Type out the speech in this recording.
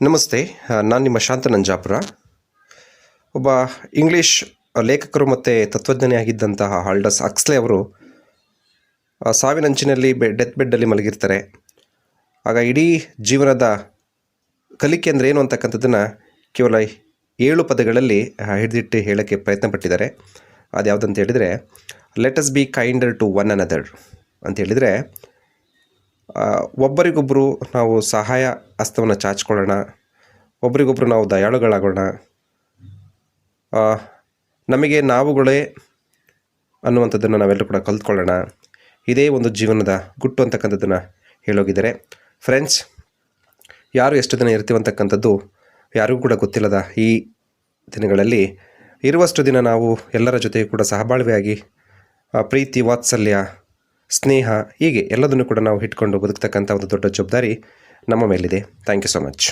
ನಮಸ್ತೆ ನಾನು ನಿಮ್ಮ ಶಾಂತ ನಂಜಾಪುರ. ಒಬ್ಬ ಇಂಗ್ಲೀಷ್ ಲೇಖಕರು ಮತ್ತು ತತ್ವಜ್ಞಾನಿಯಾಗಿದ್ದಂತಹ ಹಾಲ್ಡಸ್ ಅಕ್ಸ್ಲೆ ಅವರು ಸಾವಿನಂಚಿನಲ್ಲಿ ಬೆ, ಡೆತ್ ಬೆಡ್ಡಲ್ಲಿ ಮಲಗಿರ್ತಾರೆ. ಆಗ ಇಡೀ ಜೀವನದ ಕಲಿಕೆ ಅಂದರೆ ಏನು ಅಂತಕ್ಕಂಥದ್ದನ್ನು ಕೇವಲ ಏಳು ಪದಗಳಲ್ಲಿ ಹಿಡಿದಿಟ್ಟು ಹೇಳೋಕ್ಕೆ ಪ್ರಯತ್ನ ಪಟ್ಟಿದ್ದಾರೆ ಅದು ಯಾವುದಂತ ಹೇಳಿದರೆ, let us be kinder to one another ಅಂತ ಹೇಳಿದರೆ ಒಬ್ಬರಿಗೊಬ್ಬರು ನಾವು ಸಹಾಯ ಹಸ್ತವನ್ನು ಚಾಚಿಕೊಳ್ಳೋಣ ಒಬ್ಬರಿಗೊಬ್ಬರು ನಾವು ದಯಾಳುಗಳಾಗೋಣ. ನಮಗೆ ನಾವುಗಳೇ ಅನ್ನುವಂಥದ್ದನ್ನು ನಾವೆಲ್ಲರೂ ಕೂಡ ಕಲ್ತ್ಕೊಳ್ಳೋಣ. ಇದೇ ಒಂದು ಜೀವನದ ಗುಟ್ಟು ಅಂತಕ್ಕಂಥದ್ದನ್ನು ಹೇಳೋಗಿದ್ದಾರೆ ಫ್ರೆಂಡ್ಸ್ ಯಾರು ಎಷ್ಟು ದಿನ ಇರ್ತೀವಂತಕ್ಕಂಥದ್ದು ಯಾರಿಗೂ ಕೂಡ ಗೊತ್ತಿಲ್ಲದ ಈ ದಿನಗಳಲ್ಲಿ ಇರುವಷ್ಟು ದಿನ ನಾವು ಎಲ್ಲರ ಜೊತೆಗೂ ಕೂಡ ಸಹಬಾಳ್ವೆಯಾಗಿ ಪ್ರೀತಿ, ವಾತ್ಸಲ್ಯ ಸ್ನೇಹ ಹೀಗೆ ಎಲ್ಲದನ್ನು ಕೂಡ ನಾವು ಇಟ್ಕೊಂಡು ಬದುಕ್ತಕ್ಕಂಥ ಒಂದು ದೊಡ್ಡ ಜವಾಬ್ದಾರಿ ನಮ್ಮ ಮೇಲಿದೆ. Thank you so much